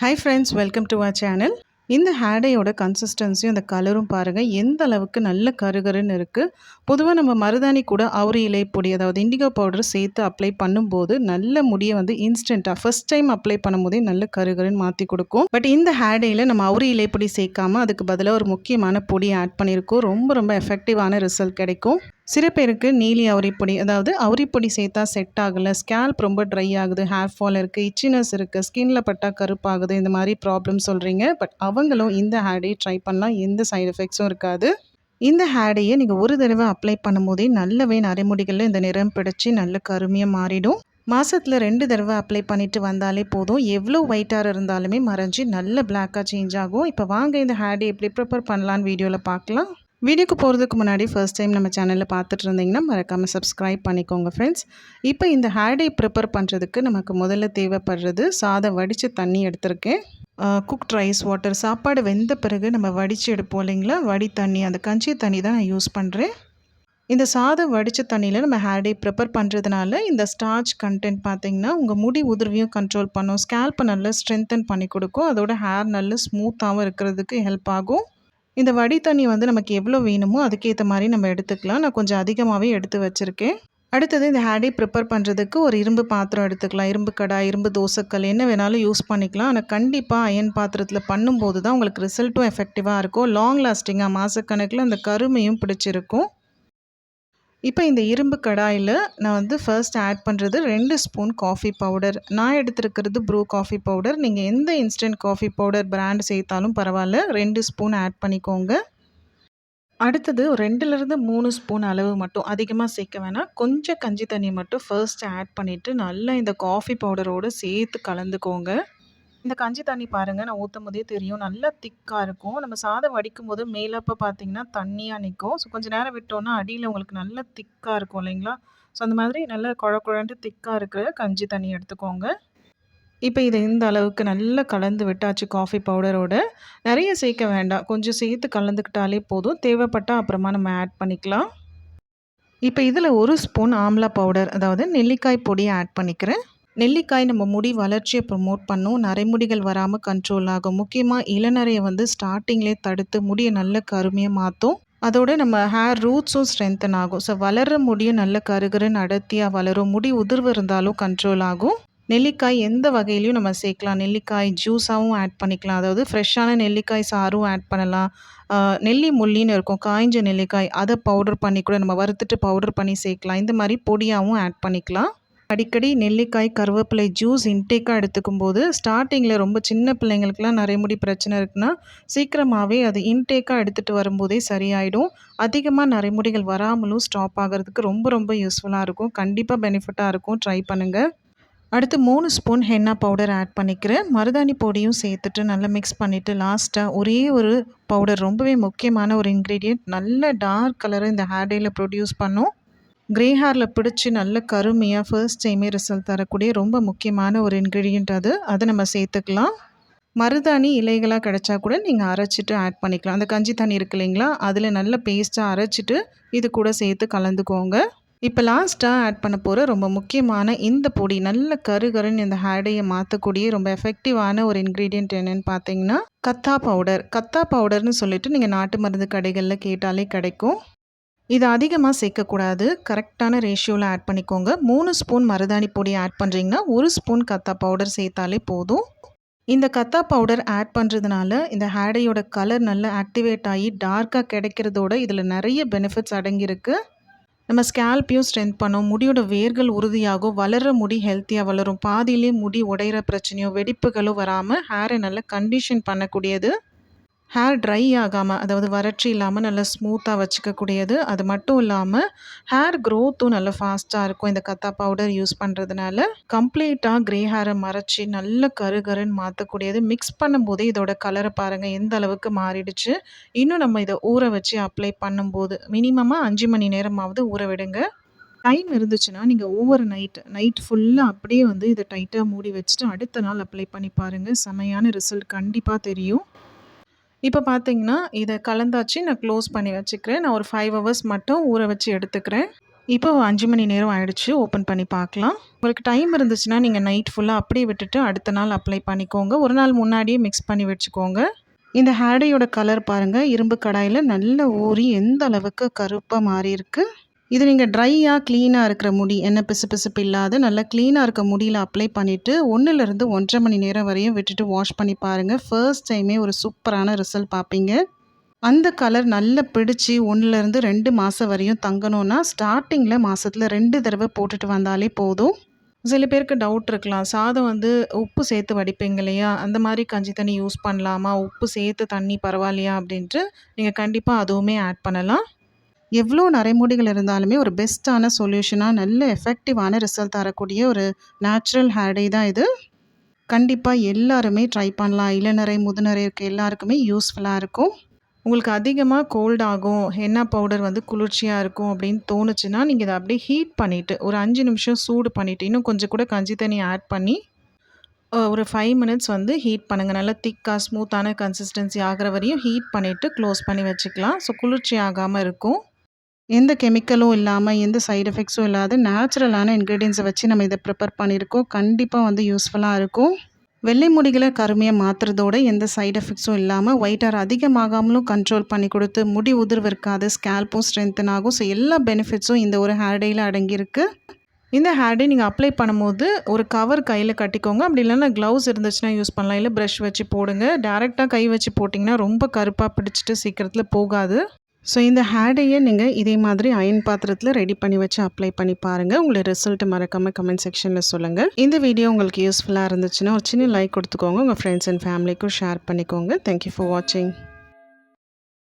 Hi friends welcome to our channel இந்த ஹேடையோட கன்சிஸ்டன்சியும் அந்த கலரும் பாருங்கள் எந்த அளவுக்கு நல்ல கருகருன்னு இருக்குது பொதுவாக நம்ம மருதாணி கூட அவுரி இலை பொடி அதாவது இண்டிகோ பவுடர் சேர்த்து அப்ளை பண்ணும்போது நல்ல முடியை வந்து இன்ஸ்டண்ட்டாக ஃபஸ்ட் டைம் அப்ளை பண்ணும்போதே நல்ல கருகருன்னு மாற்றி கொடுக்கும். பட் இந்த ஹேடையில் நம்ம அவுரி இலை பொடி சேர்க்காம அதுக்கு பதிலாக ஒரு முக்கியமான பொடி ஆட் பண்ணியிருக்கோம் ரொம்ப ரொம்ப எஃபெக்டிவான ரிசல்ட் கிடைக்கும். சில பேருக்கு நீலி அவரிப்பொடி அதாவது அவரிப்பொடி சேர்த்தா செட் ஆகலை ஸ்கேல்ப் ரொம்ப ட்ரை ஆகுது ஹேர் ஃபால் இருக்குது இச்சினஸ் இருக்குது ஸ்கின்ல பட்டால் கருப்பாகுது இந்த மாதிரி ப்ராப்ளம் சொல்கிறீங்க பட் அவங்களும் இந்த ஹேடை ட்ரை பண்ணலாம் எந்த சைடு எஃபெக்ட்ஸும் இருக்காது. இந்த ஹேடையை நீங்கள் ஒரு தடவை அப்ளை பண்ணும்போதே நல்லவே நரைமுடிகளில் இந்த நிறம் பிடிச்சி நல்ல கருமையாக மாறிடும். மாதத்தில் ரெண்டு தடவை அப்ளை பண்ணிவிட்டு வந்தாலே போதும். எவ்வளோ ஒயிட்டாக இருந்தாலுமே மறைஞ்சி நல்ல பிளாக்காக சேஞ்ச் ஆகும். இப்போ வாங்க இந்த ஹேடை எப்படி ப்ரிப்பேர் பண்ணலான்னு வீடியோவில் பார்க்கலாம். வீடியோக்கு போகிறதுக்கு முன்னாடி ஃபர்ஸ்ட் டைம் நம்ம சேனலில் பார்த்துட்டு இருந்தீங்கன்னா மறக்காமல் சப்ஸ்கிரைப் பண்ணிக்கோங்க ஃப்ரெண்ட்ஸ் இப்போ இந்த ஹேடை ப்ரிப்பேர் பண்ணுறதுக்கு நமக்கு முதல்ல தேவைப்படுறது சாதம் வடித்து தண்ணி எடுத்திருக்கேன். குக்ட் ரைஸ் வாட்டர் சாப்பாடு வெந்த பிறகு நம்ம வடித்து எடுப்போம் இல்லைங்களா? வடி தண்ணி அந்த கஞ்சி தண்ணி தான் நான் யூஸ் பண்ணுறேன் இந்த சாதம் வடித்த தண்ணியில் நம்ம ஹேர்டே ப்ரிப்பேர் பண்ணுறதுனால இந்த ஸ்டார்ச் கண்டென்ட் பார்த்திங்கன்னா உங்கள் முடி உதிர்வையும் கண்ட்ரோல் பண்ணும். ஸ்கேல்ப்பை நல்லா ஸ்ட்ரென்தன் பண்ணி கொடுக்கும். அதோட ஹேர் நல்ல ஸ்மூத்தாகவும் இருக்கிறதுக்கு ஹெல்ப் ஆகும். இந்த வடி தண்ணி வந்து நமக்கு எவ்வளோ வேணுமோ அதுக்கேற்ற மாதிரி நம்ம எடுத்துக்கலாம். நான் கொஞ்சம் அதிகமாகவே எடுத்து வச்சுருக்கேன். அடுத்தது இந்த ஹேடி ப்ரிப்பேர் பண்ணுறதுக்கு ஒரு இரும்பு பாத்திரம் எடுத்துக்கலாம். இரும்பு கடாய் இரும்பு தோசைக்கல் என்ன வேணாலும் யூஸ் பண்ணிக்கலாம். ஆனால் கண்டிப்பாக அயன் பாத்திரத்தில் பண்ணும்போது தான் உங்களுக்கு ரிசல்ட்டும் எஃபெக்டிவாக இருக்கும். லாங் லாஸ்டிங்காக மாதக்கணக்கில் அந்த கருமையும் பிடிச்சிருக்கும். இப்போ இந்த இரும்பு கடாயில் நான் வந்து ஃபர்ஸ்ட் ஆட் பண்ணுறது ரெண்டு ஸ்பூன் காஃபி பவுடர் நான் எடுத்துருக்கிறது ப்ரூ காஃபி பவுடர் நீங்கள் எந்த இன்ஸ்டன்ட் காஃபி பவுடர் பிராண்ட் சேர்த்தாலும் பரவாயில்ல. ரெண்டு ஸ்பூன் ஆட் பண்ணிக்கோங்க. அடுத்தது ரெண்டுலேருந்து மூணு ஸ்பூன் அளவு மட்டும் அதிகமாக சேர்க்க வேணாம். கொஞ்சம் கஞ்சி தண்ணி மட்டும் ஃபர்ஸ்ட் ஆட் பண்ணிவிட்டு நல்லா இந்த காஃபி பவுடரோடு சேர்த்து கலந்துக்கோங்க. இந்த கஞ்சி தண்ணி பாருங்கள் நான் ஊற்றும் போதே தெரியும். நல்லா திக்காக இருக்கும். நம்ம சாதம் வடிக்கும் போது மேலப்போ பார்த்தீங்கன்னா தண்ணியாக நிற்கும் ஸோ கொஞ்சம் நேரம் விட்டோன்னா அடியில் உங்களுக்கு நல்லா திக்காக இருக்கும் இல்லைங்களா? ஸோ அந்த மாதிரி நல்லா குழ குழன்ட்டு திக்காக இருக்கிற கஞ்சி தண்ணி எடுத்துக்கோங்க. இப்போ இதை இந்த அளவுக்கு நல்லா கலந்து விட்டாச்சு காஃபி பவுடரோடு நிறைய சேர்க்க வேண்டாம். கொஞ்சம் சேர்த்து கலந்துக்கிட்டாலே போதும். தேவைப்பட்டால் அப்புறமா நம்ம ஆட் பண்ணிக்கலாம். இப்போ இதில் ஒரு ஸ்பூன் ஆம்லா பவுடர் அதாவது நெல்லிக்காய் பொடியை ஆட் பண்ணிக்கிறேன். நெல்லிக்காய் நம்ம முடி வளர்ச்சியை ப்ரொமோட் பண்ணும். நரைமுடிகள் வராமல் கண்ட்ரோல் ஆகும். முக்கியமாக இளநரையை வந்து ஸ்டார்டிங்லேயே தடுத்து முடியை நல்ல கருமையாக மாற்றும் அதோட நம்ம ஹேர் ரூட்ஸும் ஸ்ட்ரென்தன் ஆகும். ஸோ வளர்கிற முடியும் நல்ல கருகருன்னு அடர்த்தியாக வளரும். முடி உதிர்வு இருந்தாலும் கண்ட்ரோல் ஆகும். நெல்லிக்காய் எந்த வகையிலையும் நம்ம சேர்க்கலாம். நெல்லிக்காய் ஜூஸாகவும் ஆட் பண்ணிக்கலாம். அதாவது ஃப்ரெஷ்ஷான நெல்லிக்காய் சாரும் ஆட் பண்ணலாம். நெல்லி முள்ளின்னு இருக்கும். காய்ஞ்ச நெல்லிக்காய் அதை பவுடர் பண்ணி கூட நம்ம வறுத்துட்டு பவுடர் பண்ணி சேர்க்கலாம். இந்த மாதிரி பொடியாகவும் ஆட் பண்ணிக்கலாம். அடிக்கடி நெல்லிக்காய் கருவேப்பிலை ஜூஸ் இன்டேக்காக எடுத்துக்கும் போது ஸ்டார்டிங்கில் ரொம்ப சின்ன பிள்ளைங்களுக்குலாம் நிறைய முடி பிரச்சனை இருக்குன்னா சீக்கிரமாகவே அது இன்டேக்காக எடுத்துகிட்டு வரும்போதே சரியாயிடும். அதிகமாக நரைமுடிகள் வராமலும் ஸ்டாப் ஆகிறதுக்கு ரொம்ப ரொம்ப யூஸ்ஃபுல்லாக இருக்கும். கண்டிப்பாக பெனிஃபிட்டாக இருக்கும். ட்ரை பண்ணுங்கள் அடுத்து மூணு ஸ்பூன் ஹென்னா பவுடர் ஆட் பண்ணிக்கிறேன். மருதாணி பொடியும் சேர்த்துட்டு நல்லா மிக்ஸ் பண்ணிவிட்டு லாஸ்ட்டாக ஒரே ஒரு பவுடர் ரொம்பவே முக்கியமான ஒரு இன்க்ரீடியண்ட் நல்ல டார்க் கலரை இந்த ஹேர் டேயில் ப்ரொடியூஸ் பண்ணும். க்ரே ஹேரில் பிடிச்சி நல்ல கருமையாக ஃபர்ஸ்ட் டைமே ரிசல்ட் தரக்கூடிய ரொம்ப முக்கியமான ஒரு இன்க்ரீடியண்ட் அது. அதை நம்ம சேர்த்துக்கலாம். மருதாணி இலைகளாக கிடச்சா கூட நீங்கள் அரைச்சிட்டு ஆட் பண்ணிக்கலாம். அந்த கஞ்சி தண்ணி இருக்கு இல்லைங்களா? அதில் நல்ல பேஸ்ட்டாக அரைச்சிட்டு இது கூட சேர்த்து கலந்துக்கோங்க. இப்போ லாஸ்ட்டாக ஆட் பண்ண போகிற ரொம்ப முக்கியமான இந்த பொடி நல்ல கருகருன்னு இந்த ஹேடையை மாற்றக்கூடிய ரொம்ப எஃபெக்டிவான ஒரு இன்க்ரீடியன்ட் என்னென்னு பார்த்தீங்கன்னா கத்தா பவுடர் கத்தா பவுடர்னு சொல்லிட்டு நீங்கள் நாட்டு மருந்து கடைகளில் கேட்டாலே கிடைக்கும். இது அதிகமாக சேர்க்கக்கூடாது. கரெக்டான ரேஷியோவில் ஆட் பண்ணிக்கோங்க. மூணு ஸ்பூன் மருதாணி பொடி ஆட் பண்ணுறீங்கன்னா ஒரு ஸ்பூன் கத்தா பவுடர் சேர்த்தாலே போதும். இந்த கத்தா பவுடர் ஆட் பண்ணுறதுனால இந்த ஹேடையோட கலர் நல்லா ஆக்டிவேட் ஆகி டார்க்காக கிடைக்கிறதோட இதில் நிறைய பெனிஃபிட்ஸ் அடங்கியிருக்கு. நம்ம ஸ்கேல்ப்பையும் ஸ்ட்ரென்த் பண்ணும். முடியோட வேர்கள் உறுதியாகும். வளர்கிற முடி ஹெல்த்தியாக வளரும். பாதியிலே முடி உடையிற பிரச்சனையோ வெடிப்புகளோ வராமல் ஹேரை நல்லா கண்டிஷன் பண்ணக்கூடியது. ஹேர் ட்ரை ஆகாமல் அதாவது வறட்சி இல்லாமல் நல்லா ஸ்மூத்தாக வச்சுக்கக்கூடியது. அது மட்டும் இல்லாமல் ஹேர் க்ரோத்தும் நல்லா ஃபாஸ்ட்டாக இருக்கும். இந்த கத்தா பவுடர் யூஸ் பண்ணுறதுனால கம்ப்ளீட்டாக க்ரே ஹேரை மறைச்சி நல்ல கரு கருன்னு மாற்றக்கூடியது மிக்ஸ் பண்ணும்போதே இதோட கலரை பாருங்கள் எந்த அளவுக்கு மாறிடுச்சு. இன்னும் நம்ம இதை ஊற வச்சு அப்ளை பண்ணும்போது மினிமமாக அஞ்சு மணி நேரமாவது ஊற விடுங்க. டைம் இருந்துச்சுன்னா நீங்கள் ஒவ்வொரு நைட் நைட் ஃபுல்லாக அப்படியே வந்து இதை டைட்டாக மூடி வச்சுட்டு அடுத்த நாள் அப்ளை பண்ணி பாருங்கள் செமையான ரிசல்ட் கண்டிப்பாக தெரியும். இப்போ பார்த்தீங்கன்னா இதை கலந்தாச்சு நான் க்ளோஸ் பண்ணி வச்சுக்கிறேன் நான் ஒரு ஃபைவ் ஹவர்ஸ் மட்டும் ஊற வச்சு எடுத்துக்கிறேன் இப்போ அஞ்சு மணி நேரம் ஆயிடுச்சு. ஓப்பன் பண்ணி பார்க்கலாம். உங்களுக்கு டைம் இருந்துச்சுன்னா, நீங்கள் நைட் ஃபுல்லாக அப்படியே விட்டுட்டு அடுத்த நாள் அப்ளை பண்ணிக்கோங்க. ஒரு நாள் முன்னாடியே மிக்ஸ் பண்ணி வச்சுக்கோங்க. இந்த ஹேடையோட கலர் பாருங்கள் இரும்பு கடாயில் நல்லா ஊறி எந்த அளவுக்கு கருப்பா மாறியிருக்கு. இது நீங்கள் ட்ரையாக க்ளீனாக இருக்கிற முடி, என்ன பிசு பிசுப்பு இல்லாத நல்லா க்ளீனாக இருக்க முடியில் அப்ளை பண்ணிவிட்டு ஒன்றுலேருந்து ஒன்றரை மணி நேரம் வரையும் விட்டுட்டு வாஷ் பண்ணி பாருங்கள் ஃபர்ஸ்ட் டைமே ஒரு சூப்பரான ரிசல்ட் பார்ப்பீங்க. அந்த கலர் நல்லா பிடிச்சி ஒன்றுலேருந்து ரெண்டு மாதம் வரையும் தங்கணும்னா, ஸ்டார்டிங்கில் மாதத்தில் ரெண்டு தடவை போட்டுட்டு வந்தாலே போதும். சில பேருக்கு டவுட் இருக்கலாம். சாதம் வந்து உப்பு சேர்த்து வடிப்பீங்க இல்லையா? அந்த மாதிரி கஞ்சி தண்ணி யூஸ் பண்ணலாமா? உப்பு சேர்த்து தண்ணி பரவாயில்லையா? அப்படின்ட்டு நீங்கள் கண்டிப்பாக அதுவுமே ஆட் பண்ணலாம். எவ்வளோ நரைமுடிகள் இருந்தாலுமே ஒரு பெஸ்ட்டான சொல்யூஷனாக நல்ல எஃபெக்டிவான ரிசல்ட் தரக்கூடிய ஒரு நேச்சுரல் ஹேர் டே தான் இது. கண்டிப்பாக எல்லாருமே ட்ரை பண்ணலாம். இளநரை, முதுநரை இருக்க எல்லாருக்குமே யூஸ்ஃபுல்லாக இருக்கும். உங்களுக்கு அதிகமாக கோல்ட் ஆகும், ஹென்னா பவுடர் வந்து குளிர்ச்சியாக இருக்கும் அப்படின்னு தோணுச்சுன்னா, நீங்கள் இதை அப்படியே ஹீட் பண்ணிவிட்டு ஒரு அஞ்சு நிமிஷம் சூடு பண்ணிவிட்டு இன்னும் கொஞ்சம் கூட கஞ்சி தண்ணி ஆட் பண்ணி, ஒரு ஃபைவ் மினிட்ஸ் வந்து ஹீட் பண்ணுங்கள் நல்லா திக்காக ஸ்மூத்தான கன்சிஸ்டன்சி ஆகிற வரையும் ஹீட் பண்ணிவிட்டு க்ளோஸ் பண்ணி வச்சுக்கலாம். ஸோ குளிர்ச்சி ஆகாமல் இருக்கும். எந்த கெமிக்கலும் இல்லாமல் எந்த சைடு எஃபெக்ட்ஸும் இல்லாத நேச்சுரலான இன்க்ரீடியன்ஸை வச்சு நம்ம இதை ப்ரிப்பேர் பண்ணியிருக்கோம். கண்டிப்பாக வந்து யூஸ்ஃபுல்லாக இருக்கும். வெள்ளை முடிகளை கருமையை மாற்றுறதோட எந்த சைடு எஃபெக்ட்ஸும் இல்லாமல் ஒயிட் அதிகமாகாமலும் கண்ட்ரோல் பண்ணி கொடுத்து முடி உதிர்வு இருக்காது, ஸ்கேல்ப்பும் ஸ்ட்ரென்த்தன் ஆகும். ஸோ எல்லா பெனிஃபிட்ஸும் இந்த ஒரு ஹேர் அடங்கியிருக்கு. இந்த ஹேர் டே அப்ளை பண்ணும்போது, ஒரு கவர் கையில் கட்டிக்கோங்க. அப்படி இல்லைன்னா க்ளவுஸ் இருந்துச்சுன்னா யூஸ் பண்ணலாம். இல்லை ப்ரஷ் வச்சு போடுங்க. டேரெக்டாக கை வச்சு போட்டிங்கன்னா, ரொம்ப கருப்பாக பிடிச்சிட்டு சீக்கிரத்தில் போகாது. ஸோ இந்த ஹேடையை நீங்கள் இதே மாதிரி அயர்ன் பாத்திரத்தில் ரெடி பண்ணி வச்சு அப்ளை பண்ணி பாருங்கள் உங்களோட ரிசல்ட் மறக்காமல் கமெண்ட் செக்ஷனில் சொல்லுங்கள் இந்த வீடியோ உங்களுக்கு யூஸ்ஃபுல்லாக இருந்துச்சுன்னா, ஒரு சின்ன லைக் கொடுத்துக்கோங்க உங்கள் ஃப்ரெண்ட்ஸ் அண்ட் ஃபேமிலிக்கும் ஷேர் பண்ணிக்கோங்க. தேங்க் யூ ஃபார் வாட்சிங்.